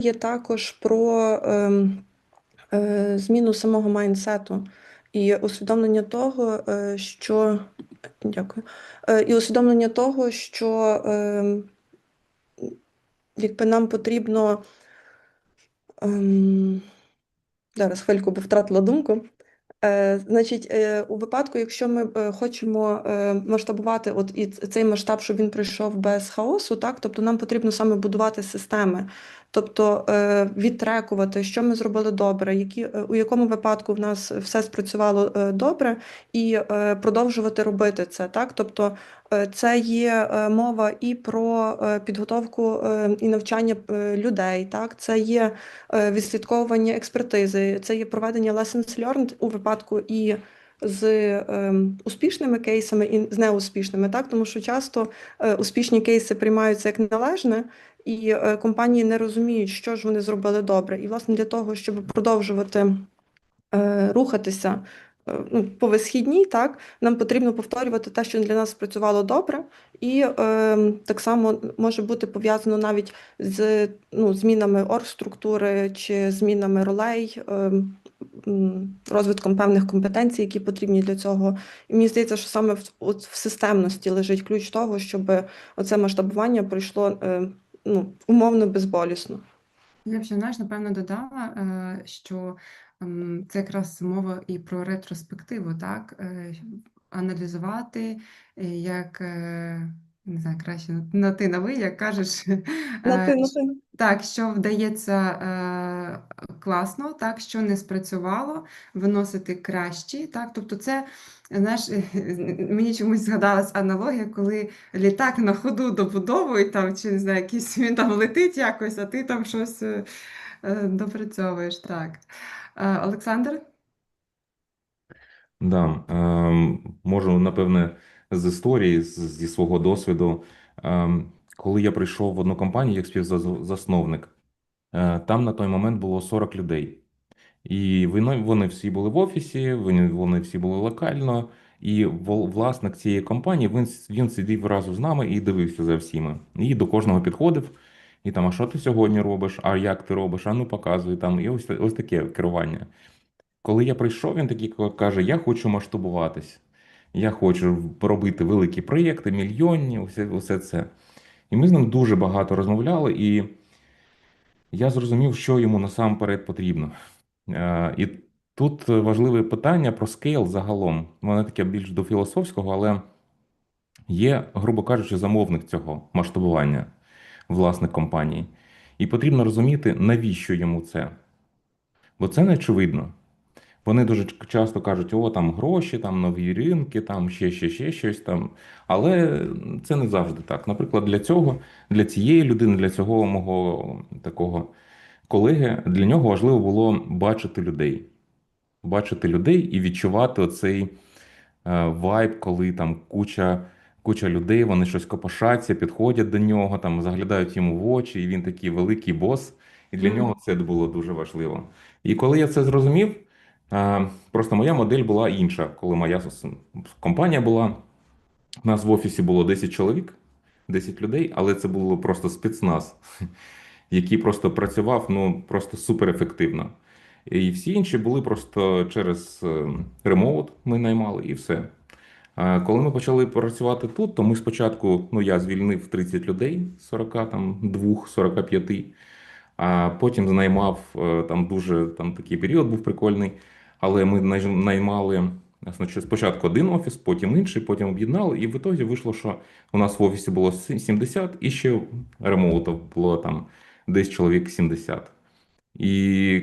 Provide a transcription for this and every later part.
є також про ем, е, зміну самого майндсету і усвідомлення того, е, що дякую, Е, і усвідомлення того, що ем, якби нам потрібно. ем, Зараз хвильку, бо втратила думку. Значить, у випадку, якщо ми хочемо масштабувати от і цей масштаб, щоб він пройшов без хаосу, так, тобто нам потрібно саме будувати системи, тобто е, відтрекувати, що ми зробили добре, які, е, у якому випадку в нас все спрацювало е, добре, і продовжувати робити це. Так? Тобто це є мова і про підготовку і навчання людей, так? це є відслідковування експертизи, це є проведення lessons learned у випадку і з ем, успішними кейсами, і з неуспішними, так тому що часто е, успішні кейси приймаються як належне, і е, компанії не розуміють, що ж вони зробили добре. І власне для того, щоб продовжувати е, рухатися. е, Ну, по висхідній, так, нам потрібно повторювати те, що для нас спрацювало добре, і е, так само може бути пов'язано навіть з ну, змінами оргструктури чи змінами ролей, е, розвитком певних компетенцій, які потрібні для цього. І мені здається, що саме в, от в системності лежить ключ того, щоб оце масштабування пройшло е, ну, умовно безболісно. Я ще, знаєш, напевно, додала, е, що ем, це якраз мова і про ретроспективу, так? Е, Аналізувати, як не знаю, краще на- ти на ви, як кажеш, На ти, на ти. так, що вдається класно, так, що не спрацювало, виносити кращі, так, тобто це, знаєш, мені чомусь згадалась аналогія, коли літак на ходу добудовують, там, чи не знаю, якийсь він там летить якось, а ти там щось е, е, допрацьовуєш, так. Е, Олександр? Да, ем, можу, напевне, з історії, зі свого досвіду. Ем, коли я прийшов в одну компанію як співзасновник, там на той момент було 40 людей. І вони, всі були в офісі, вони, всі були локально. І власник цієї компанії він, він сидів разом з нами і дивився за всіми. І до кожного підходив. І там, а що ти сьогодні робиш? А як ти робиш? А ну показуй там. І ось, ось таке керування. Коли я прийшов, він такий каже: Я хочу масштабуватись. Я хочу робити великі проєкти, мільйонні, усе, усе це. І ми з ним дуже багато розмовляли, і я зрозумів, що йому насамперед потрібно. Е, І тут важливе питання про скейл загалом. Воно таке більш до філософського, але є, грубо кажучи, замовник цього масштабування, власник компанії. І потрібно розуміти, навіщо йому це. Бо це не очевидно. Вони дуже часто кажуть, о, там гроші, там нові ринки, там ще, ще, ще щось там. Але це не завжди так. Наприклад, для цього, для цієї людини, для цього мого такого колеги, для нього важливо було бачити людей. Бачити людей і відчувати оцей е, вайб, коли там куча, куча людей, вони щось копошаться, підходять до нього, там заглядають йому в очі, і він такий великий бос. І для нього це було дуже важливо. І коли я це зрозумів, просто моя модель була інша. Коли моя компанія була, у нас в офісі було 10 чоловік, 10 людей, але це було просто спецназ, який просто працював ну, просто суперефективно. І всі інші були просто через е, ремоут ми наймали і все. Коли ми почали працювати тут, то ми спочатку, ну я звільнив 30 людей, 42, 45, а потім наймав е, там дуже там такий період був прикольний. Але ми наймали спочатку один офіс, потім інший, потім об'єднали, і в ітогі вийшло, що у нас в офісі було 70, і ще ремоутів було там десь чоловік 70. І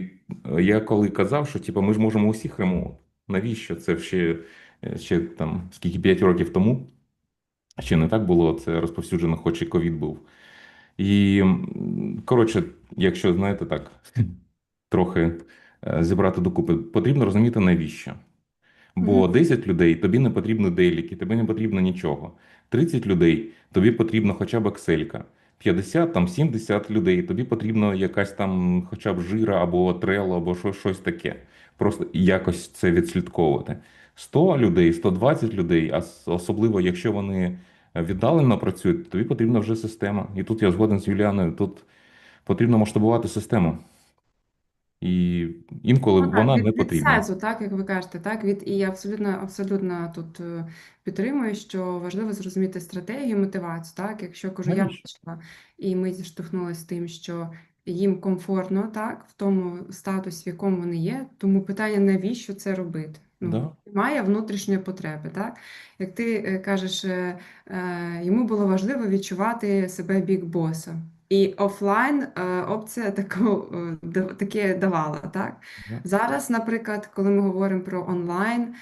я коли казав, що типу, ми ж можемо усіх ремоут. Навіщо? Це ще, ще там скільки 5 років тому. Ще не так було, це розповсюджено, хоч і ковід був. І, коротше, якщо знаєте так, трохи зібрати докупи, потрібно розуміти навіщо. Бо 10 людей тобі не потрібно деліки, тобі не потрібно нічого. 30 людей тобі потрібно хоча б Excel. 50, там 70 людей, тобі потрібно якась там хоча б жира або трело, або що, щось таке. Просто якось це відслідковувати. 100 людей, 120 людей, а особливо якщо вони віддалено працюють, тобі потрібна вже система. І тут я згоден з Юліаною. Тут потрібно масштабувати систему. І інколи Ну, так, вона від, не від потрібна. сенсу, так, як ви кажете, так, від, і я абсолютно, абсолютно тут е, підтримую, що важливо зрозуміти стратегію, мотивацію, так, якщо кажу, я Навіщо? бачила, і ми зіштовхнулися з тим, що їм комфортно, так, в тому статусі, в якому вони є, тому питання, навіщо це робити? Ну, Да. немає внутрішньої потреби, так? Як ти е, кажеш, е, е, йому було важливо відчувати себе бік-босом. І офлайн е, опція таку, е, таке давала, так? Зараз, наприклад, коли ми говоримо про онлайн,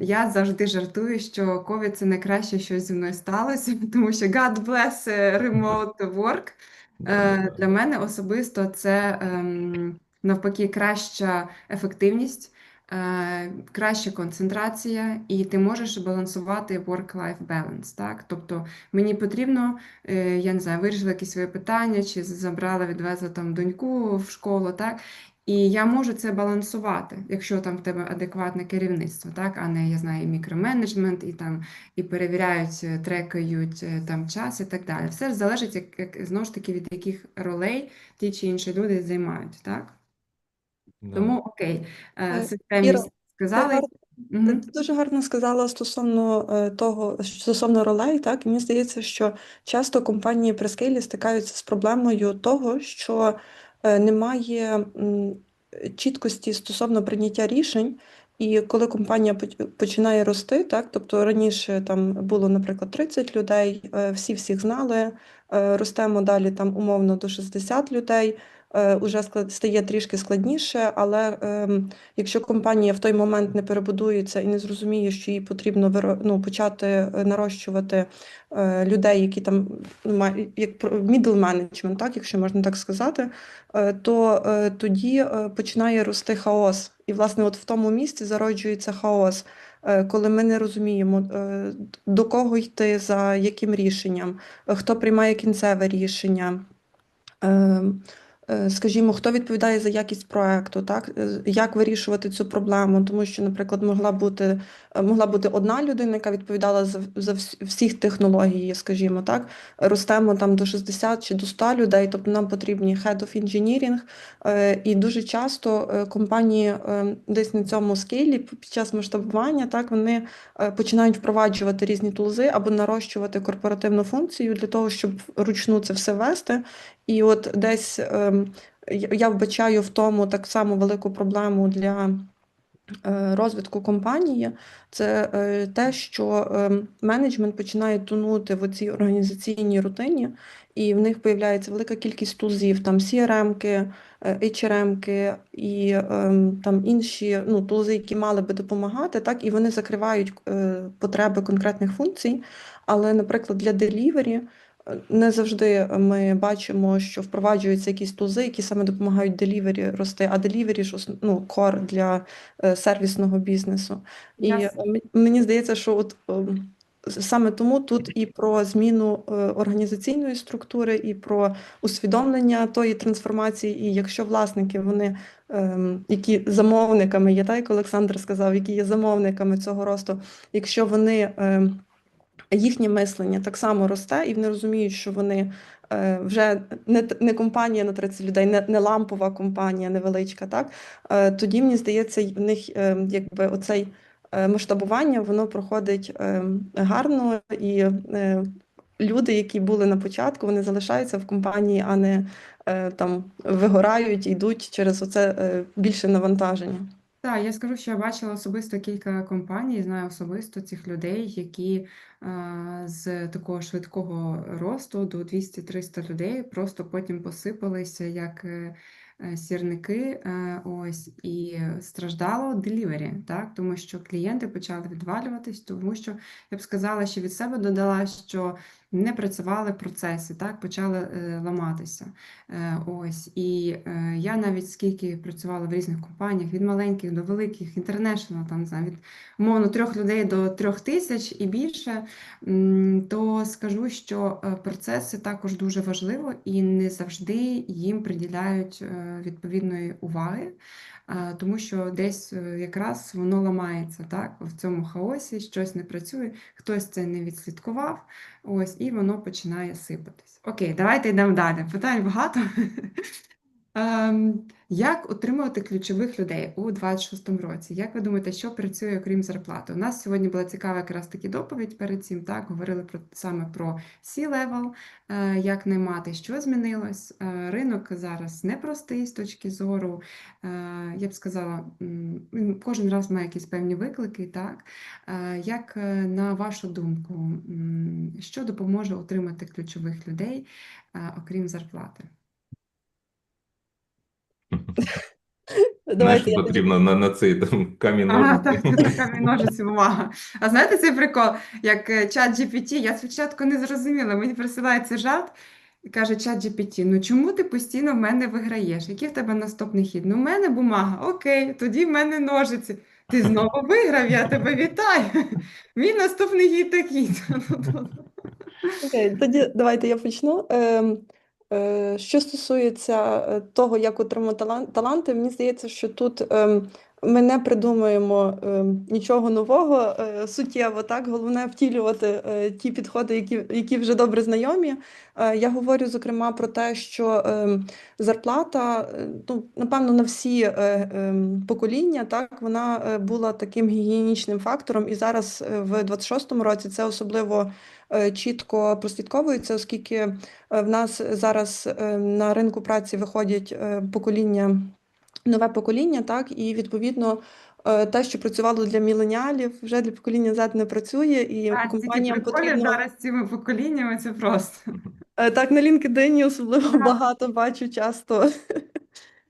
я завжди жартую, що ковід це найкраще, що зі мною сталося, тому що God bless е, remote work. Для мене особисто це ем, навпаки краща ефективність, краща концентрація, і ти можеш балансувати work-life balance. Так? Тобто мені потрібно, е, я не знаю, вирішила якісь своє питання, чи забрала, відвезла там доньку в школу, так? І я можу це балансувати, якщо там в тебе адекватне керівництво, так, а не я знаю, і мікроменеджмент, і там і перевіряють, е, трекають е, там час і так далі. Все залежить, як, як знову ж таки від яких ролей ті чи інші люди займають, так? Да. Тому окей, е, Е, системність сказали. Мгм. Ти дуже гарно сказала стосовно е, того, стосовно ролей, так, мені здається, що часто компанії при скейлі стикаються з проблемою того, що е, немає м, чіткості стосовно прийняття рішень. І коли компанія поч- починає рости, так, тобто раніше там було, наприклад, 30 людей, е, всі всіх знали, е, ростемо далі там умовно до 60 людей, е, уже склад- стає трішки складніше, але ем, Якщо компанія в той момент не перебудується і не зрозуміє, що їй потрібно ну, почати е, нарощувати е, людей, які там ну, як middle management, так, якщо можна так сказати, е, то е, тоді е, починає рости хаос. І, власне, от в тому місці зароджується хаос, е, коли ми не розуміємо, е, до кого йти, за яким рішенням, е, хто приймає кінцеве рішення. Е, Скажімо, хто відповідає за якість проекту, так? Е, Як вирішувати цю проблему? Тому що, наприклад, могла бути, е, могла бути одна людина, яка відповідала за, за всіх технологій, скажімо, так? Ростемо там до 60 чи до 100 людей, тобто нам потрібні head of engineering, і дуже часто компанії десь на цьому скейлі під час масштабування, так, вони починають впроваджувати різні тулзи або нарощувати корпоративну функцію для того, щоб ручну це все вести. І от десь ем, я вбачаю в тому так само велику проблему для е, розвитку компанії. Це е, те, що ем, менеджмент починає тонути в цій організаційній рутині, і в них появляється велика кількість тулзів, там CRM-ки, е, HRM-ки і ем, там інші ну, тулзи, які мали би допомагати, так, і вони закривають е, потреби конкретних функцій. Але, наприклад, для е, не завжди ми бачимо, що впроваджуються якісь тулзи, які саме допомагають делівері рости, а делівері ж ну, кор для е, сервісного бізнесу. І е, мені здається, що от ем, саме тому тут і про зміну е, організаційної структури, і про усвідомлення тої трансформації. І якщо власники вони ем, які замовниками є, так як Олександр сказав, які є замовниками цього росту, якщо вони ем, їхнє мислення так само росте, і вони розуміють, що вони е, вже не, не компанія на 30 людей, не, не лампова компанія невеличка, так? Е, тоді, мені здається, в них е, якби оцей масштабування, воно проходить гарно, і люди, які були на початку, вони залишаються в компанії, а не там вигорають, йдуть через оце більше навантаження. Так, я скажу, що я бачила особисто кілька компаній, знаю особисто цих людей, які з такого швидкого росту до 200-300 людей. Просто потім посипалися як е, е, сірники, е, ось, і страждало делівері, так, тому що клієнти почали відвалюватись, тому що я б сказала, що від себе додала, що не працювали процеси, так, почали е, ламатися. Е, Ось і е, я навіть скільки працювала в різних компаніях, від маленьких до великих, інтернешнл, там знаю, від умовно трьох людей до трьох тисяч і більше, то скажу, що процеси також дуже важливо і не завжди їм приділяють відповідної уваги. Тому що десь е, якраз воно ламається так в цьому хаосі, щось не працює, хтось це не відслідкував. Ось і воно починає сипатись. Окей, давайте йдемо далі. Питань багато. Ем, Як отримувати ключових людей у 26-му році? Як ви думаєте, що працює окрім зарплати? У нас сьогодні була цікава якраз таки доповідь перед цим. Так, говорили про саме про C-level, е, як наймати, що змінилось. Е, Ринок зараз непростий з точки зору, е, я б сказала, він кожен раз має якісь певні виклики. Так, як на вашу думку, що допоможе отримати ключових людей, окрім зарплати? Знаєш, я потрібно на, на цей там, камінь Ага, так, так, камінь. А знаєте цей прикол, як е, чат GPT, я спочатку не зрозуміла, мені присилається жарт і каже чат GPT, ну чому ти постійно в мене виграєш? Який в тебе наступний хід? Ну, в мене бумага, окей, тоді в мене ножиці. Ти знову виграв, я тебе вітаю. Мій наступний хід такий. Окей, тоді давайте я почну. Е, Що стосується е, того, як отримати таланти, мені здається, що тут ем, ми не придумуємо ем, нічого нового е, суттєво, так? Головне втілювати ті підходи, які, які вже добре знайомі. Я говорю, зокрема, про те, що ем, зарплата, ну, напевно, на всі покоління, так, вона була таким гігієнічним фактором, і зараз в 26-му році це особливо чітко прослідковується, оскільки е, в нас зараз е, на ринку праці виходять е, покоління, нове покоління, так, і відповідно е, те, що працювало для міленіалів, вже для покоління Z не працює, і А, компаніям потрібно зараз цими поколіннями, це просто. Е, Так, на LinkedIn особливо Ага. багато бачу часто е,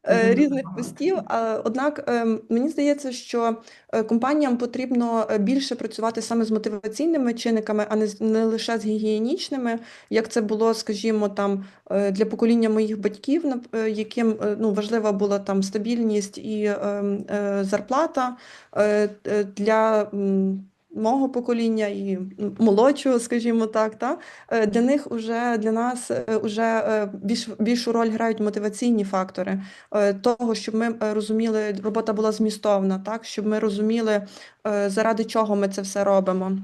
різних постів. Однак ем, мені здається, що е, компаніям потрібно е, більше працювати саме з мотиваційними чинниками, а не не лише з гігієнічними, як це було, скажімо, там е, для покоління моїх батьків, е, яким е, ну, важлива була там стабільність і ем, е, зарплата Е, е, для мого покоління і молодшого, скажімо так, та, е, для них уже для нас е, уже е, більш більшу роль грають мотиваційні фактори е, того, щоб ми е, розуміли, робота була змістовна, так, щоб ми розуміли, е, заради чого ми це все робимо.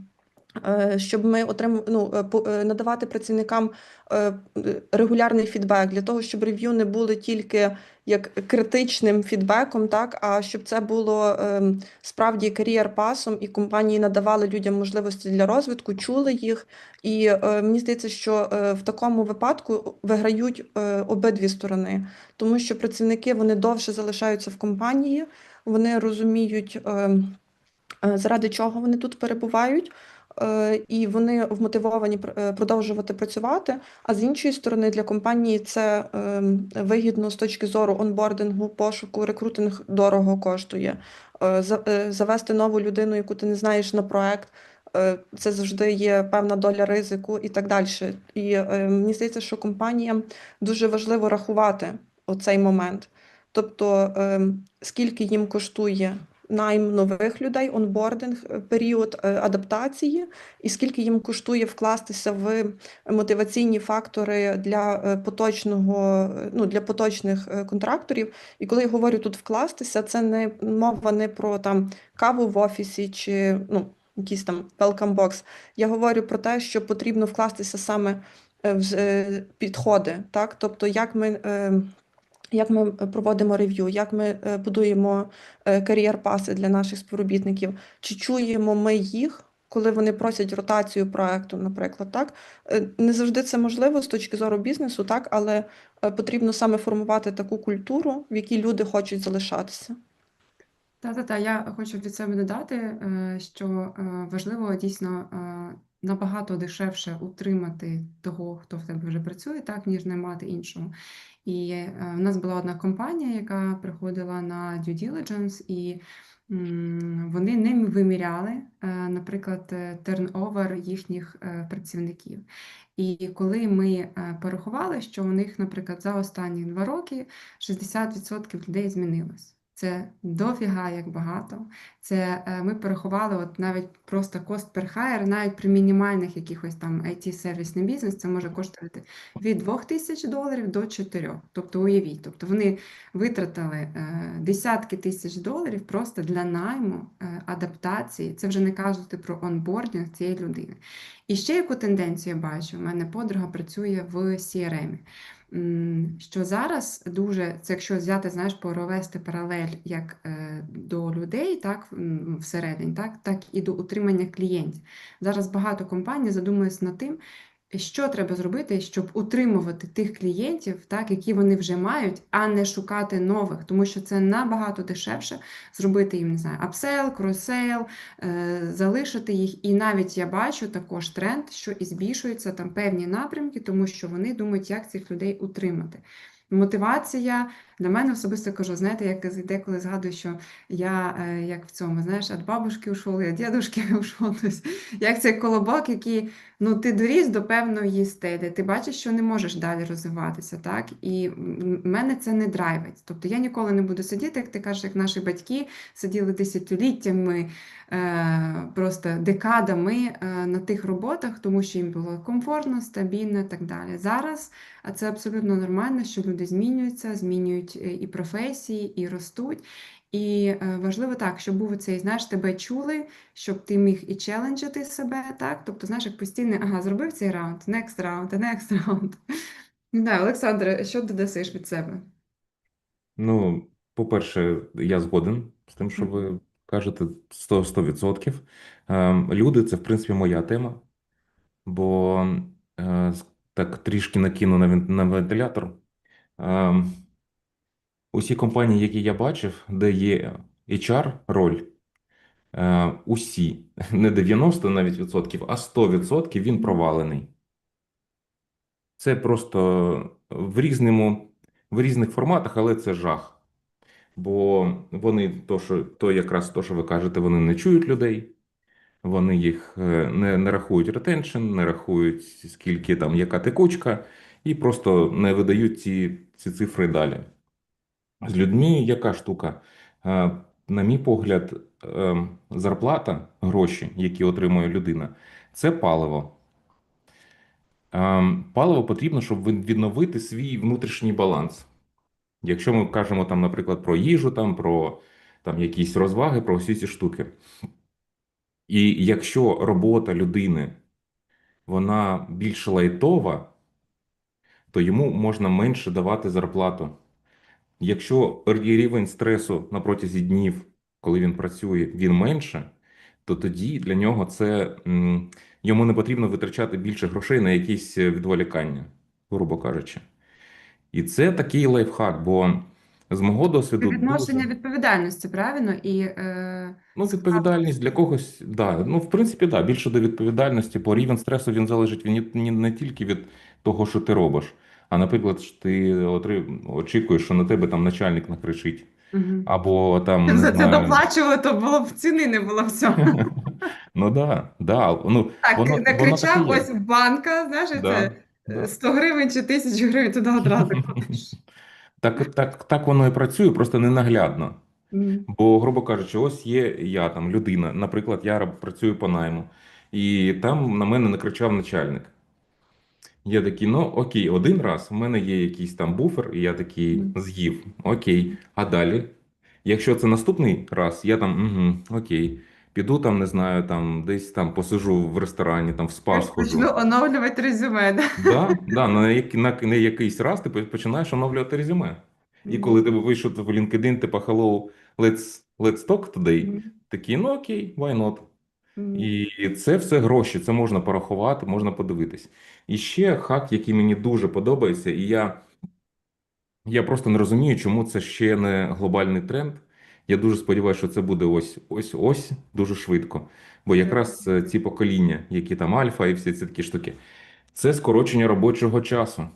Е, Щоб ми отримали ну, е, е, надавати працівникам е, е, регулярний фідбек для того, щоб рев'ю не були тільки як критичним фідбеком, так а щоб це було ем, справді кар'єр-пасом, і компанії надавали людям можливості для розвитку, чули їх. І е, мені здається, що е, в такому випадку виграють е, обидві сторони, тому що працівники вони довше залишаються в компанії, вони розуміють, ем, заради чого вони тут перебувають. Е, І вони вмотивовані е, продовжувати працювати. А з іншої сторони, для компанії це ем, вигідно з точки зору онбордингу, пошуку, рекрутинг дорого коштує. Е, за- Завести нову людину, яку ти не знаєш на проект, це завжди є певна доля ризику і так далі. І е, мені здається, що компаніям дуже важливо рахувати оцей момент. Тобто, ем, скільки їм коштує найм нових людей, онбординг, е, період е, адаптації, і скільки їм коштує вкластися в мотиваційні фактори для е, поточного, ну, для поточних контракторів. І коли я говорю тут вкластися, це не мова не про там каву в офісі чи ну, якийсь там welcome box. Я говорю про те, що потрібно вкластися саме в підходи, так? Тобто, як ми. Е, як ми проводимо рев'ю, як ми е, будуємо е, кар'єр-паси для наших співробітників, чи чуємо ми їх, коли вони просять ротацію проекту, наприклад, так? Е, Не завжди це можливо з точки зору бізнесу, так, але е, потрібно саме формувати таку культуру, в якій люди хочуть залишатися. Та-та-та, я хочу від себе додати, е, що е, важливо дійсно е, набагато дешевше утримати того, хто в тебе вже працює, так, ніж наймати іншого. І е, в нас була одна компанія, яка приходила на due diligence, і вони не виміряли, е, наприклад, терновер їхніх е, працівників. І коли ми порахували, що у них, наприклад, за останні два роки 60% людей змінилось. Це дофіга як багато. Це е, ми порахували от навіть просто cost per hire, навіть при мінімальних якихось там IT-сервісний бізнес, це може коштувати від 2 тисяч доларів до 4. Тобто уявіть, тобто вони витратили е, десятки тисяч доларів просто для найму, е, адаптації. Це вже не кажучи про онбордінг цієї людини. І ще яку тенденцію я бачу, у мене подруга працює в CRM. Що зараз дуже, це якщо взяти, знаєш, провести паралель як е, до людей, так, всередині, так, так і до утримання клієнтів. Зараз багато компаній задумуються над тим, що треба зробити, щоб утримувати тих клієнтів, так, які вони вже мають, а не шукати нових, тому що це набагато дешевше зробити їм, не знаю, апсейл, кросейл, е, залишити їх. І навіть я бачу також тренд, що і збільшуються там певні напрямки, тому що вони думають, як цих людей утримати. Мотивація для мене особисто кажу, знаєте, як деколи згадую, що я е, як в цьому, знаєш, від бабушки ушов, від дідушки ушов. Тобто, як цей колобок, який ну, ти доріс до певної стелі, ти бачиш, що не можеш далі розвиватися, так? І мене це не драйвить. Тобто я ніколи не буду сидіти, як ти кажеш, як наші батьки сиділи десятиліттями, е, просто декадами е, на тих роботах, тому що їм було комфортно, стабільно і так далі. Зараз а це абсолютно нормально, що люди змінюються, змінюють е, і професії, і ростуть. І е, важливо так, щоб був цей, знаєш, тебе чули, щоб ти міг і челенджити себе, так? Тобто, знаєш, як постійно, ага, зробив цей раунд, next раунд, next раунд. Не знаю, Олександре, що додасиш від себе? Ну, по-перше, я згоден з тим, що ви кажете 100%. 100%. Ем, Люди це, в принципі, моя тема, бо е, так трішки накину на вен- на вентилятор. Ем, Усі компанії, які я бачив, де є HR роль, е, усі, не 90 навіть відсотків, а 100% він провалений. Це просто в різному, в різних форматах, але це жах. Бо вони, то, що, то якраз то, що ви кажете, вони не чують людей, вони їх е, не, не рахують ретеншн, не рахують, скільки там, яка текучка, і просто не видають ці, ці цифри далі. З людьми яка штука? Е, На мій погляд, е, зарплата, гроші, які отримує людина, це паливо. Паливо потрібно, щоб відновити свій внутрішній баланс. Якщо ми кажемо там, наприклад, про їжу, там, про там, якісь розваги, про всі ці штуки. І якщо робота людини вона більш лайтова, то йому можна менше давати зарплату. Якщо рівень стресу на протязі днів, коли він працює, він менше, то тоді для нього це йому не потрібно витрачати більше грошей на якісь е, відволікання, грубо кажучи. І це такий лайфхак, бо з мого досвіду Відношення дуже- відповідальності, правильно? І е, Ну, відповідальність для когось, да. Ну, в принципі, да, більше до відповідальності, бо рівень стресу він залежить він не, не тільки від того, що ти робиш, а, наприклад, що ти отри- очікуєш, що на тебе там начальник накричить, мгм. або там, не за це знаю. доплачували, то було б ціни не було всього. Ну, да, да, ну, Так, воно, не воно ось банка, знаєш, Да, це да. е, 100 гривень чи 1000 гривень туди одразу. Так, так, так воно і працює, просто ненаглядно. Мгм. Бо, грубо кажучи, ось є я там людина, наприклад, я працюю по найму, і там на мене накричав начальник. Я такий, ну окей, один раз в мене є якийсь там буфер, і я такий з'їв. Окей, а далі? Якщо це наступний раз, я там, угу, окей, піду там, не знаю, там десь там посижу в ресторані, там в спа схожу. Почну оновлювати резюме. Да? Да, да, на, як- на, на якийсь раз ти починаєш оновлювати резюме. І коли ти вийшов в LinkedIn, типа hello, let's, let's talk today, такий, ну окей, why not? І це все гроші, це можна порахувати, можна подивитись. І ще хак, який мені дуже подобається, і я, я просто не розумію, чому це ще не глобальний тренд. Я дуже сподіваюся, що це буде ось ось ось дуже швидко. Бо якраз е, ці покоління, які там альфа і всі ці такі штуки, це скорочення робочого часу.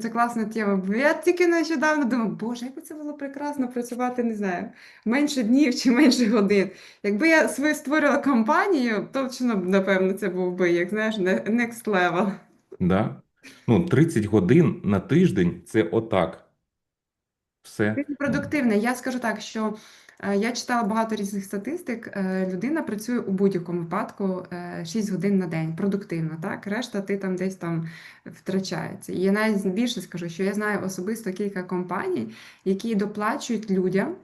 Це класна тема. бо Я тільки нещодавно думав, боже, як би це було прекрасно працювати, не знаю, менше днів чи менше годин. Якби я свою створила компанію, точно напевно, це був би, як знаєш, next level. Да? Ну, 30 годин на тиждень це отак. Все. Ти продуктивний. Я скажу так, що е, я читала багато різних статистик. Е, людина працює у будь-якому випадку е, 6 годин на день, продуктивно, так? Решта ти там десь там втрачається. І я навіть більше скажу, що я знаю особисто кілька компаній, які доплачують людям.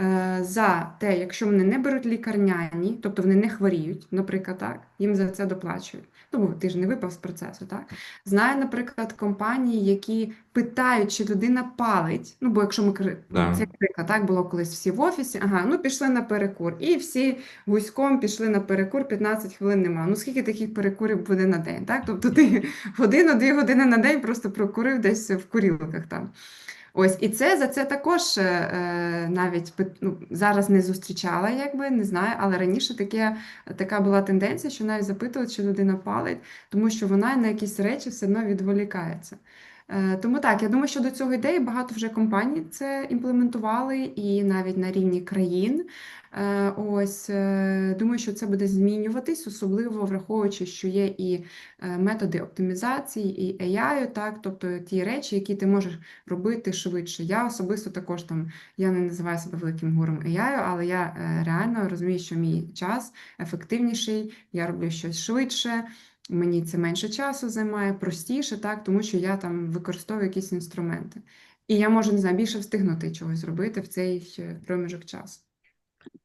Е, За те, якщо вони не беруть лікарняні, тобто вони не хворіють, наприклад, так, їм за це доплачують. Ну, бо ти ж не випав з процесу, так? Знаю, наприклад, компанії, які питають, чи людина палить. Ну, бо якщо ми Да. це приклад, так було колись всі в офісі, ага, ну пішли на перекур. І всі гуськом пішли на перекур, 15 хвилин нема. Ну скільки таких перекурів буде на день? Так? Тобто ти годину-дві години на день просто прокурив десь в курілках там. Ось, і це за це також е, е, навіть ну, зараз не зустрічала, якби не знаю, але раніше таке, така була тенденція, що навіть запитували, чи людина палить, тому що вона на якісь речі все одно відволікається. Е, Тому так, я думаю, що до цього йде, і багато вже компаній це імплементували, і навіть на рівні країн. Е, Ось е, думаю, що це буде змінюватись, особливо враховуючи, що є і методи оптимізації, і AI, так, тобто ті речі, які ти можеш робити швидше. Я особисто також там, я не називаю себе великим гуром AI, але я реально розумію, що мій час ефективніший, я роблю щось швидше. Мені це менше часу займає, простіше, так, тому що я там використовую якісь інструменти. І я можу, не знаю, більше встигнути чогось зробити в цей проміжок часу.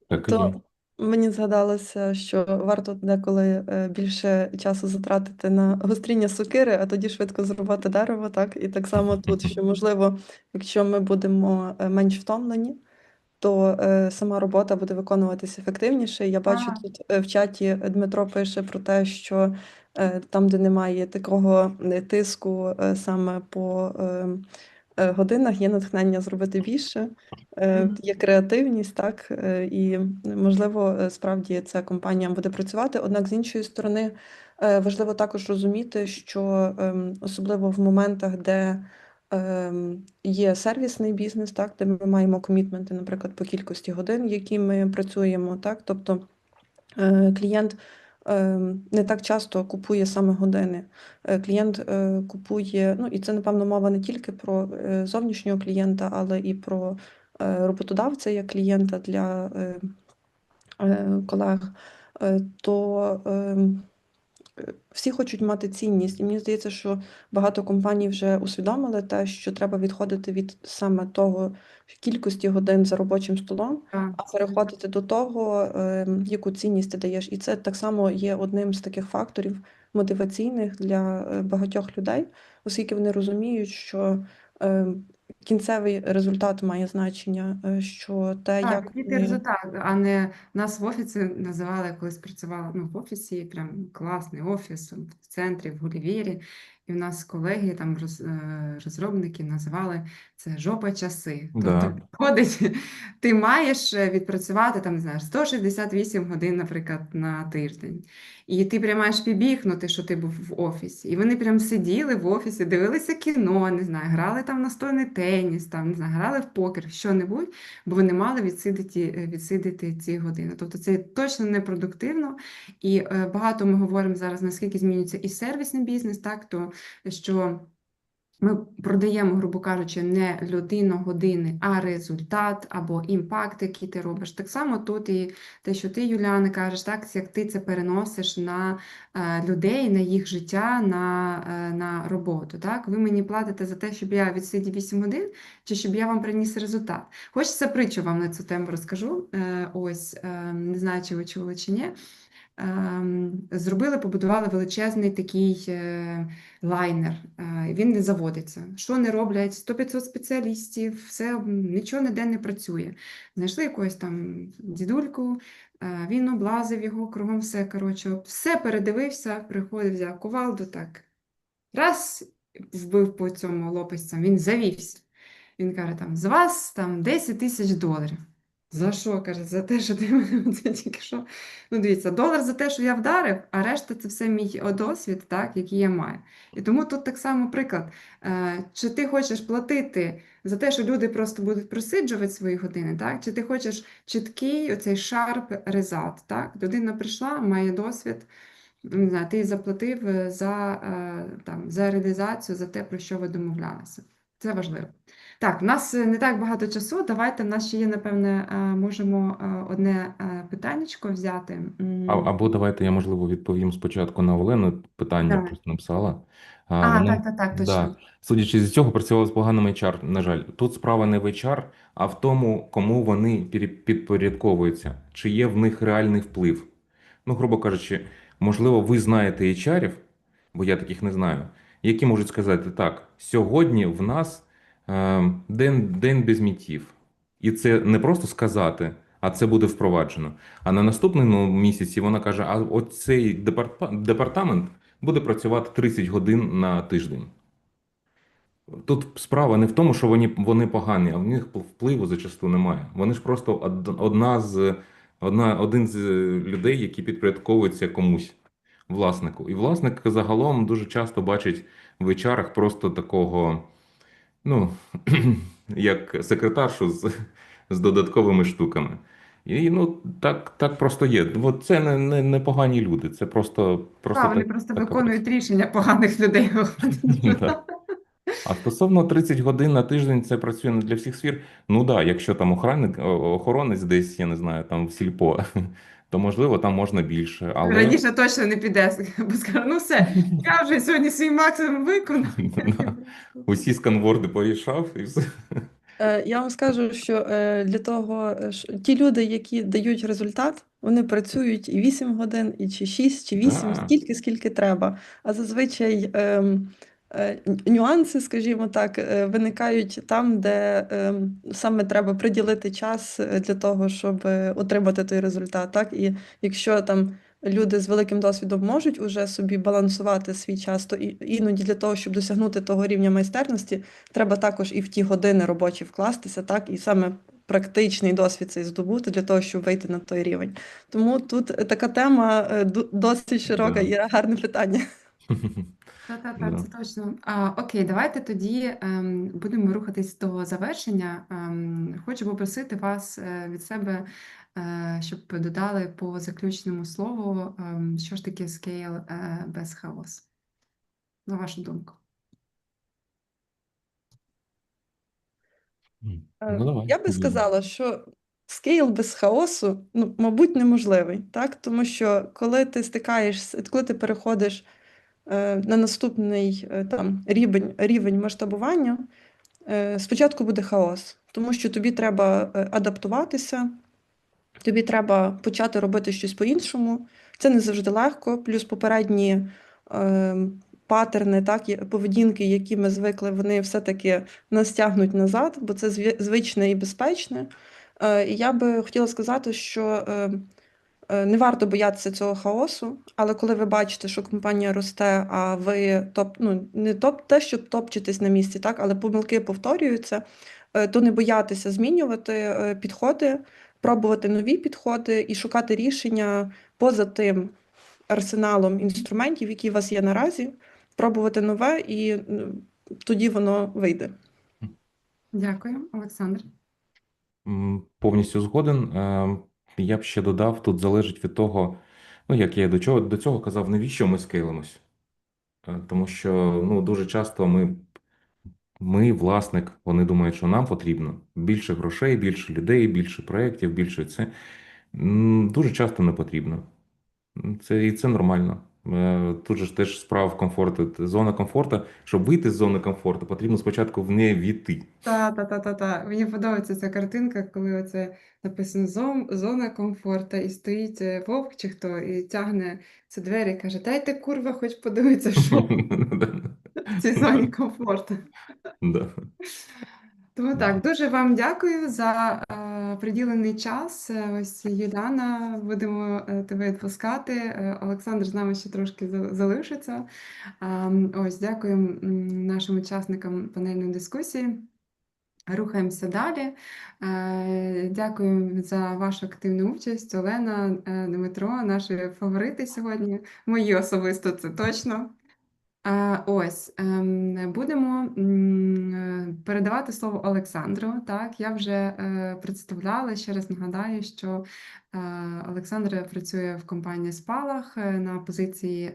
Так. То мені згадалося, що варто деколи е, більше часу затратити на гостріння сокири, а тоді швидко зрубати дерево, так? І так само тут, що можливо, якщо ми будемо е, менш втомлені, то е, сама робота буде виконуватися ефективніше. Я бачу Так. тут е, в чаті Дмитро пише про те, що там, де немає такого е, тиску е, саме по е, е, годинах, є натхнення зробити більше, е, є креативність, так, е, і можливо, е, справді ця компанія буде працювати. Однак, з іншої сторони, е, важливо також розуміти, що ем, особливо в моментах, де ем, є сервісний бізнес, так, де ми маємо комітменти, наприклад, по кількості годин, які ми працюємо, так, тобто е, клієнт не так часто купує саме години. Е, Клієнт е, купує, ну і це, напевно, мова не тільки про е, зовнішнього клієнта, але і про роботодавця як клієнта для колег, то ем, всі хочуть мати цінність. І мені здається, що багато компаній вже усвідомили те, що треба відходити від саме того кількості годин за робочим столом, а переходити до того, ем, яку цінність ти даєш. І це так само є одним з таких факторів мотиваційних для е, багатьох людей, оскільки вони розуміють, що ем, кінцевий результат має значення, е, що те, Так, як який ти результат, а не нас в офісі називали, колись працювала ну, в офісі, прям класний офіс в центрі, в Гулівері. І в нас колеги, там роз, е, розробники називали це жопа часи. Тобто, виходить, ти маєш е, відпрацювати там, не знаю, 168 годин, наприклад, на тиждень. І ти прям маєш підбігнути, що ти був в офісі. І вони прям сиділи в офісі, дивилися кіно, не знаю, грали там настольний теніс, там, не знаю, грали в покер, що-небудь бо вони мали відсидіти, е, відсидіти ці години. Тобто це точно непродуктивно. І е, багато ми говоримо зараз, наскільки змінюється і сервісний бізнес, так, то що ми продаємо, грубо кажучи, не людину години, а результат або імпакт, який ти робиш. Так само тут і те, що ти, Юліана, кажеш, так, як ти це переносиш на е, людей, на їх життя, на, е, на роботу. Так? Ви мені платите за те, щоб я відсидів 8 годин, чи щоб я вам приніс результат. Хочеться притчу вам на цю тему розкажу. Е, Ось, не знаю, чи ви чули чи ні. Ем, Зробили, побудували величезний такий е, лайнер. Е, Він не заводиться. Що не роблять? 100-500 спеціалістів, все нічого ніде не працює. Знайшли якогось там дідульку, е, він облазив його, кругом все. Коротше, все передивився, приходив, взяв кувалду, так. Раз вбив по цьому лопастям, він завівся. Він каже, там, з вас там 10 тисяч доларів. За що? Каже, за те, що ти мене оце тільки що. Ну, дивіться, долар за те, що я вдарив, а решта це все мій досвід, так, який я маю. І тому тут так само приклад. Е, Чи ти хочеш платити за те, що люди просто будуть просиджувати свої години, так? Чи ти хочеш чіткий оцей шарп результат, так? Людина прийшла, має досвід, не знаю, ти заплатив е, за, е, там, за реалізацію, за те, про що ви домовлялися. Це важливо. Так, в нас е, не так багато часу. Давайте в нас ще є, напевне, е, можемо е, одне питаннячко взяти. А, або давайте я, можливо, відповім спочатку на Олену питання, Давай. просто написала. А, А, вона- так, так, так, да. точно. Судячи з цього, працювала з поганим HR, на жаль. Тут справа не в HR, а в тому, кому вони підпорядковуються, чи є в них реальний вплив. Ну, грубо кажучи, можливо, ви знаєте HR-ів, бо я таких не знаю, які можуть сказати, так, сьогодні в нас день, день без мітів. І це не просто сказати, а це буде впроваджено. А на наступному місяці вона каже: а оцей департа- департамент буде працювати 30 годин на тиждень. Тут справа не в тому, що вони, вони погані, а в них впливу зачасту немає. Вони ж просто одна з, одна, один з людей, які підпорядковуються комусь, власнику. І власник загалом дуже часто бачить в HR просто такого, ну, як секретаршу з, з додатковими штуками. І ну, так, так просто є. Бо це не, не, не погані люди, це просто, просто Так, вони просто так, виконують рішення поганих людей. А стосовно 30 годин на тиждень це працює не для всіх сфер. Ну да, якщо там охранник, охоронець десь, я не знаю, там в сільпо, то можливо там можна більше. Але Раніше точно не піде, бо ну все, я вже сьогодні свій максимум виконав. Усі сканворди порішав і все. Е, Я вам скажу, що е, для того, е, ті люди, які дають результат, вони працюють і 8 годин, і чи 6, чи 8, А. стільки, скільки треба. А зазвичай ем, нюанси, скажімо так, е, виникають там, де ем, саме треба приділити час е, для того, щоб е, отримати той результат. Так? І якщо там люди з великим досвідом можуть уже собі балансувати свій час, то іноді для того, щоб досягнути того рівня майстерності, треба також і в ті години робочі вкластися, так, і саме практичний досвід цей здобути для того, щоб вийти на той рівень. Тому тут така тема е, досить широка і гарне питання. Так, так, так, це точно. А, окей, давайте тоді ем, будемо рухатись до завершення. Ем, хочу попросити вас е, від себе, е, щоб додали по заключному слову, ем, що ж таке scale е, без хаосу. На вашу думку. Е, Ну, давай. Я би сказала, що скейл без хаосу, ну, мабуть, неможливий, так? Тому що коли ти стикаєшся, коли ти переходиш на наступний е, там, рівень, рівень масштабування, е, спочатку буде хаос, тому що тобі треба е, адаптуватися, тобі треба почати робити щось по-іншому. Це не завжди легко, плюс попередні е, патерни, так, поведінки, які ми звикли, вони все-таки нас тягнуть назад, бо це звичне і безпечне. Е, і я би хотіла сказати, що е, е, не варто боятися цього хаосу, але коли ви бачите, що компанія росте, а ви топ, ну, не топ, те, що топчетесь на місці, так, але помилки повторюються, е, то не боятися змінювати е, підходи, пробувати нові підходи і шукати рішення поза тим арсеналом інструментів, які у вас є наразі, пробувати нове, і тоді воно вийде. Дякую, Олександр. Повністю згоден. Я б ще додав, тут залежить від того, ну як я до чого до цього казав, навіщо ми скейлимось. Е, Тому що ну, дуже часто ми, ми, власник, вони думають, що нам потрібно більше грошей, більше людей, більше проєктів, більше це. Дуже часто не потрібно. Це, і це нормально. Е, Тут же ж теж справа в комфорту. Зона комфорту. Щоб вийти з зони комфорту, потрібно спочатку в неї війти. Та, та, та, та, та. Мені подобається ця картинка, коли оце написано зон, зона комфорту, і стоїть е, вовк чи хто, і тягне ці двері і каже: Дайте курва, хоч подивитися, що в цій зоні комфорту. Тому так, дуже вам дякую за е, приділений час. Е, Ось Юліана, будемо е, тебе відпускати. Е, Олександр з нами ще трошки залишиться. А, ось, дякую нашим учасникам панельної дискусії. Рухаємося далі. Е, Дякую за вашу активну участь. Олена, е, Дмитро, наші фаворити сьогодні. Мої особисто це точно. Е, Ось ем, будемо е, передавати слово Олександру. Так, я вже е, представляла. Ще раз нагадаю, що Олександр працює в компанії Спалах на позиції